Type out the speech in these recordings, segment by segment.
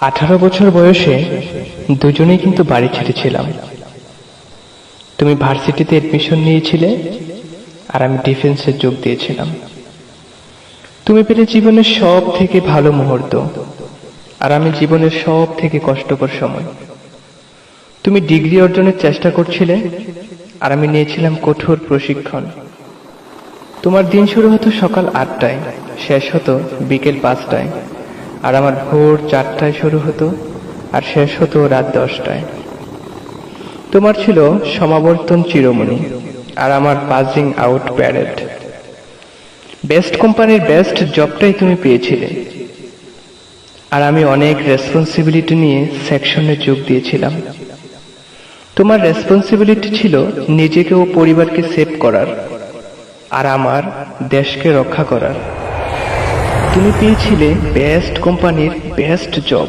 আঠারো বছর বয়সে দুজনেই কিন্তু বাড়ি ছেড়েছিলাম। তুমি ভার্সিটিতে এডমিশন নিয়েছিলে আর আমি ডিফেন্সে যোগ দিয়েছিলাম। তুমি পেলে জীবনের সব থেকে ভালো মুহূর্ত আর আমি জীবনের সব থেকে কষ্টকর সময়। তুমি ডিগ্রি অর্জনের চেষ্টা করছিলে আর আমি নিয়েছিলাম কঠোর প্রশিক্ষণ। তোমার দিন শুরু হতো সকাল আটটায়, শেষ হতো বিকেল পাঁচটায়। আর আমার ভোর চারটায় শুরু হতো, আর শেষ হতো রাত দশটায়। তোমার ছিল সমাবর্তন চিরমণি, আর আমার পাজিং আউট প্যারেড। বেস্ট কোম্পানির বেস্ট জবটাই তুমি পেয়েছিলে। আর আমি অনেক রেসপন্সিবিলিটি নিয়ে সেকশনে যোগ দিয়েছিলাম। তোমার রেসপন্সিবিলিটি ছিল নিজেকে ও পরিবারকে সেভ করার, আর আমার দেশকে রক্ষা করার। তুমি পেয়েছিলে বেস্ট কোম্পানির বেস্ট জব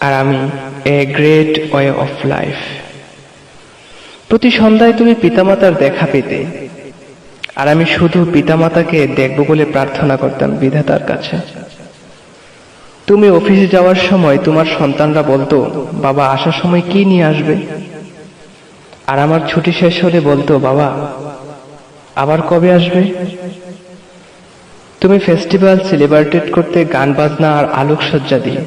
আর আমি a great way of life প্রতি সন্ধ্যায় তুমি পিতামাতার দেখা পেতে। আর আমি শুধু পিতামাতাকে দেখব বলে প্রার্থনা করতাম বিধাতার কাছে। তুমি অফিসে যাওয়ার সময় তোমার সন্তানরা বলতো, বাবা, আসার সময় কি নিয়ে আসবে? আর আমার ছুটি শেষ হলে বলতো, বাবা, আবার কবে আসবে? তুমি ফেস্টিভ্যাল সেলিব্রেটেড করতে গান বাজনা আর আলোকসজ্জা দিয়ে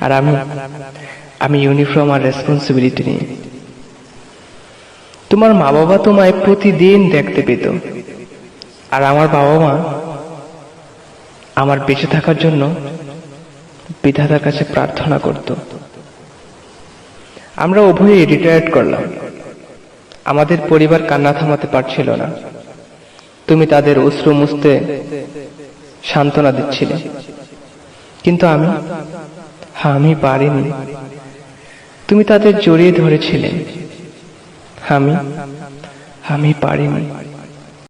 আর আমি আমি ইউনিফর্ম আর রেসপন্সিবিলিটি নিয়ে। তোমার মা বাবা তোমায় প্রতিদিন দেখতে পেত। আর আমার বাবা মা আমার বেঁচে থাকার জন্য বিধাতার কাছে প্রার্থনা করত। আমরা উভয়ে রিটায়ার্ড করলাম। আমাদের পরিবার কান্না থামাতে পারছিল না। তুমি তাদের অশ্রু মুছতে সান্ত্বনা দিচ্ছিলে। কিন্তু আমি আমি পারিনি। তুমি তাদের জড়িয়ে ধরেছিলে। আমি আমি পারিনি।